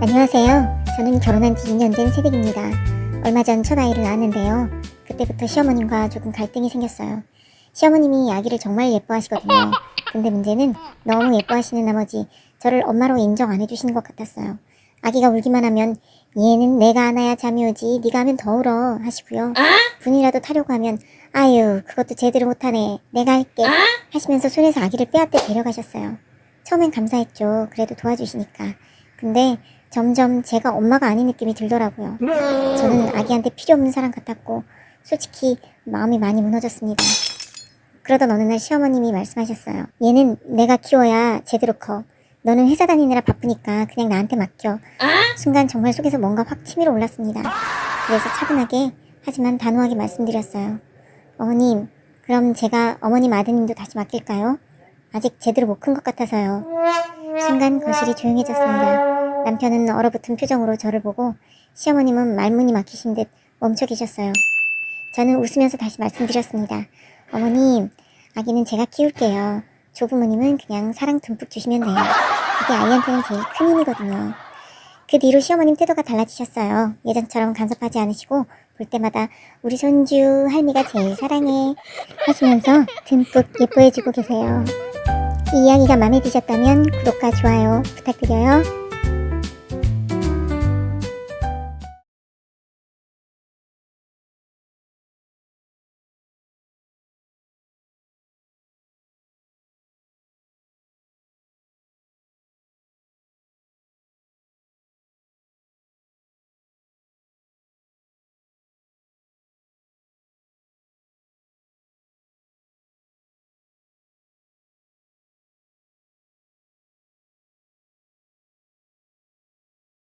안녕하세요. 저는 결혼한 지 2년 된 새댁입니다. 얼마 전 첫 아이를 낳았는데요. 그때부터 시어머님과 조금 갈등이 생겼어요. 시어머님이 아기를 정말 예뻐하시거든요. 근데 문제는 너무 예뻐하시는 나머지 저를 엄마로 인정 안 해주시는 것 같았어요. 아기가 울기만 하면 얘는 내가 안아야 잠이 오지 네가 하면 더 울어 하시고요. 분이라도 타려고 하면 아유 그것도 제대로 못하네 내가 할게 하시면서 손에서 아기를 빼앗대 데려가셨어요. 처음엔 감사했죠. 그래도 도와주시니까. 근데 점점 제가 엄마가 아닌 느낌이 들더라고요. 저는 아기한테 필요 없는 사람 같았고 솔직히 마음이 많이 무너졌습니다. 그러던 어느 날 시어머님이 말씀하셨어요. 얘는 내가 키워야 제대로 커. 너는 회사 다니느라 바쁘니까 그냥 나한테 맡겨. 순간 정말 속에서 뭔가 확 치밀어 올랐습니다. 그래서 차분하게 하지만 단호하게 말씀드렸어요. 어머님, 그럼 제가 어머님 아드님도 다시 맡길까요? 아직 제대로 못 큰 것 같아서요. 순간 거실이 조용해졌습니다. 남편은 얼어붙은 표정으로 저를 보고 시어머님은 말문이 막히신 듯 멈춰 계셨어요. 저는 웃으면서 다시 말씀드렸습니다. 어머님, 아기는 제가 키울게요. 조부모님은 그냥 사랑 듬뿍 주시면 돼요. 그게 아이한테는 제일 큰 힘이거든요. 그 뒤로 시어머님 태도가 달라지셨어요. 예전처럼 간섭하지 않으시고 볼 때마다 우리 손주 할미가 제일 사랑해 하시면서 듬뿍 예뻐해주고 계세요. 이 이야기가 마음에 드셨다면 구독과 좋아요 부탁드려요.